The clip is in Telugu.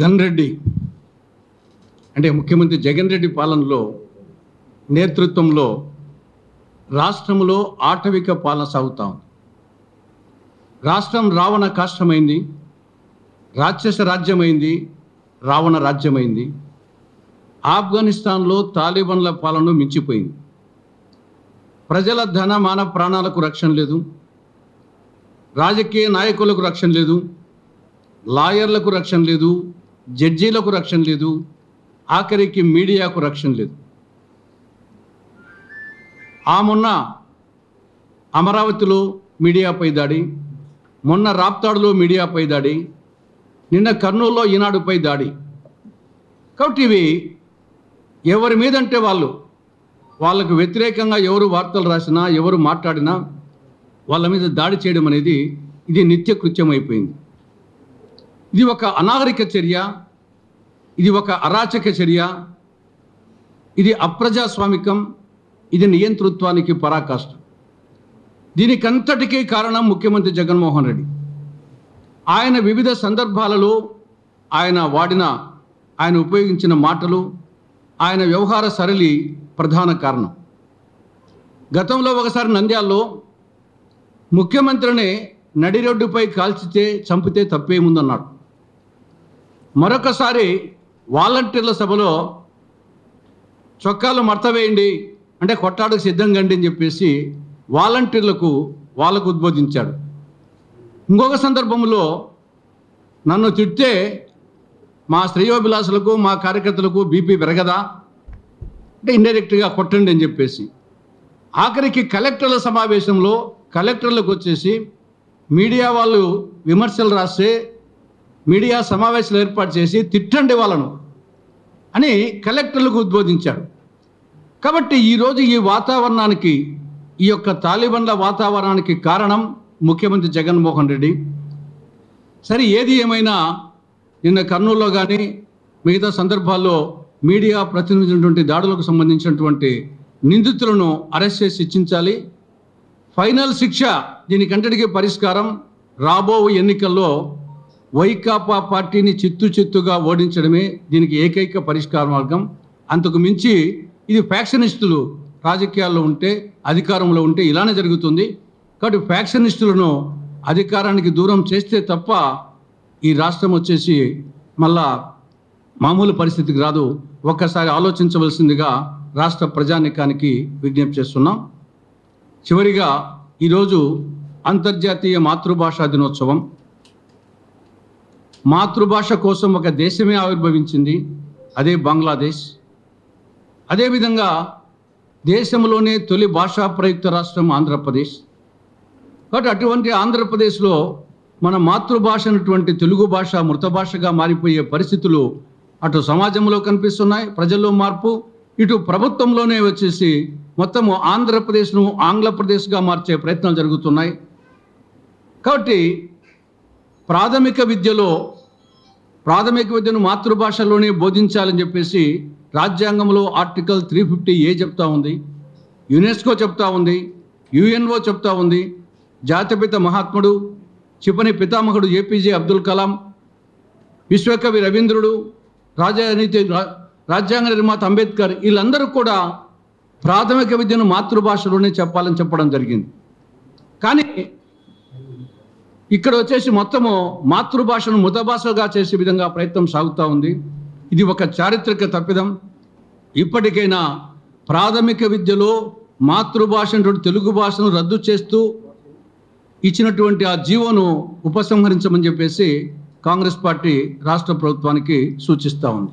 గన్ రెడ్డి అంటే ముఖ్యమంత్రి జగన్ రెడ్డి పాలనలో నేతృత్వంలో రాష్ట్రంలో ఆటవిక పాలన సాగుతా ఉంది. రాష్ట్రం రావణ కాష్టమైంది. రాక్షస రాజ్యమైంది. రావణ రాజ్యమైంది. ఆఫ్ఘనిస్తాన్లో తాలిబన్ల పాలన మించిపోయింది. ప్రజల ధన మాన ప్రాణాలకు రక్షణ లేదు. రాజకీయ నాయకులకు రక్షణ లేదు. లాయర్లకు రక్షణ లేదు. జడ్జీలకు రక్షణ లేదు ఆఖరికి మీడియాకు రక్షణ లేదు. ఆ మొన్న అమరావతిలో మీడియాపై దాడి మొన్న రాప్తాడులో మీడియాపై దాడి నిన్న కర్నూలులో ఈనాడుపై దాడి. కాబట్టి ఇవి ఎవరి మీదంటే వాళ్ళు వాళ్ళకు వ్యతిరేకంగా ఎవరు వార్తలు రాసినా ఎవరు మాట్లాడినా వాళ్ళ మీద దాడి చేయడం అనేది ఇది నిత్య కృత్యం అయిపోయింది. ఇది ఒక అనాగరిక చర్య ఇది ఒక అరాచక చర్య ఇది అప్రజాస్వామికం ఇది నియంతృత్వానికి పరాకాష్ట. దీనికంతటికీ కారణం ముఖ్యమంత్రి జగన్మోహన్ రెడ్డి. ఆయన వివిధ సందర్భాలలో ఆయన వాడిన ఆయన ఉపయోగించిన మాటలు ఆయన వ్యవహార సరళి ప్రధాన కారణం. గతంలో ఒకసారి నంద్యాల్లో ముఖ్యమంత్రిని నడిరోడ్డుపై కాల్చితే చంపితే తప్పేముందన్నాడు. మరొకసారి వాలంటీర్ల సభలో చొక్కాలు మడతవేయండి అంటే కొట్టాడుకు సిద్ధంగా అండి అని చెప్పేసి వాలంటీర్లకు వాళ్ళకు ఉద్బోధించాడు. ఇంకొక సందర్భంలో నన్ను తిడితే మా శ్రేయోభిలాసులకు మా కార్యకర్తలకు బీపీ పెరగదా? అంటే ఇండైరెక్ట్గా కొట్టండి అని చెప్పేసి. ఆఖరికి కలెక్టర్ల సమావేశంలో కలెక్టర్లకు వచ్చేసి మీడియా వాళ్ళు విమర్శలు రాస్తే మీడియా సమావేశాలు ఏర్పాటు చేసి తిట్టండి వాళ్ళను అని కలెక్టర్లకు ఉద్బోధించాడు కాబట్టి ఈరోజు ఈ వాతావరణానికి ఈ యొక్క తాలిబన్ల వాతావరణానికి కారణం ముఖ్యమంత్రి జగన్మోహన్ రెడ్డి. సరే ఏది ఏమైనా నిన్న కర్నూలులో కానీ మిగతా సందర్భాల్లో మీడియా ప్రతినిధించినటువంటి దాడులకు సంబంధించినటువంటి నిందితులను అరెస్ట్ చేసి శిక్షించాలి ఫైనల్ శిక్ష దీనికంతటికీ పరిష్కారం రాబో ఎన్నికల్లో వైకాపా పార్టీని చిత్తు చిత్తుగా ఓడించడమే దీనికి ఏకైక పరిష్కార మార్గం. అంతకు మించి ఇది ఫ్యాక్షనిస్టులు రాజకీయాల్లో ఉంటే అధికారంలో ఉంటే ఇలానే జరుగుతుంది. కాబట్టి ఫ్యాక్షనిస్టులను అధికారానికి దూరం చేస్తే తప్ప ఈ రాష్ట్రం వచ్చేసి మళ్ళా మామూలు పరిస్థితికి రాదు. ఒక్కసారి ఆలోచించవలసిందిగా రాష్ట్ర ప్రజానికానికి విజ్ఞప్తి చేస్తున్నాం. చివరిగా ఈరోజు అంతర్జాతీయ మాతృభాషా దినోత్సవం. మాతృభాష కోసం ఒక దేశమే ఆవిర్భవించింది. అదే బంగ్లాదేశ్. అదేవిధంగా దేశంలోనే తొలి భాషా ప్రయుక్త రాష్ట్రం ఆంధ్రప్రదేశ్. కాబట్టి అటువంటి ఆంధ్రప్రదేశ్లో మన మాతృభాష అయినటువంటి తెలుగు భాష మృత భాషగా మారిపోయే పరిస్థితులు అటు సమాజంలో కనిపిస్తున్నాయి ప్రజల్లో మార్పు. ఇటు ప్రభుత్వంలోనే వచ్చేసి మొత్తము ఆంధ్రప్రదేశ్ను ఆంగ్లప్రదేశ్గా మార్చే ప్రయత్నాలు జరుగుతున్నాయి. కాబట్టి ప్రాథమిక విద్యలో ప్రాథమిక విద్యను మాతృభాషలోనే బోధించాలని చెప్పేసి రాజ్యాంగంలో ఆర్టికల్ త్రీ ఫిఫ్టీ ఏ చెప్తా ఉంది యునెస్కో చెప్తా ఉంది యుఎన్ఓ చెప్తా ఉంది జాతిపిత మహాత్ముడు చిపని పితామహుడు ఏపీజే అబ్దుల్ కలాం విశ్వకవి రవీంద్రుడు రాజనీతి రాజ్యాంగ నిర్మాత అంబేద్కర్ వీళ్ళందరూ కూడా ప్రాథమిక విద్యను మాతృభాషలోనే చెప్పాలని చెప్పడం జరిగింది. కానీ ఇక్కడ వచ్చేసి మొత్తము మాతృభాషను మృతభాషగా చేసే విధంగా ప్రయత్నం సాగుతూ ఉంది. ఇది ఒక చారిత్రక తప్పిదం. ఇప్పటికైనా ప్రాథమిక విద్యలో మాతృభాష తెలుగు భాషను రద్దు చేస్తూ ఇచ్చినటువంటి ఆ జీవోను ఉపసంహరించమని చెప్పేసి కాంగ్రెస్ పార్టీ రాష్ట్ర ప్రభుత్వానికి సూచిస్తూ ఉంది.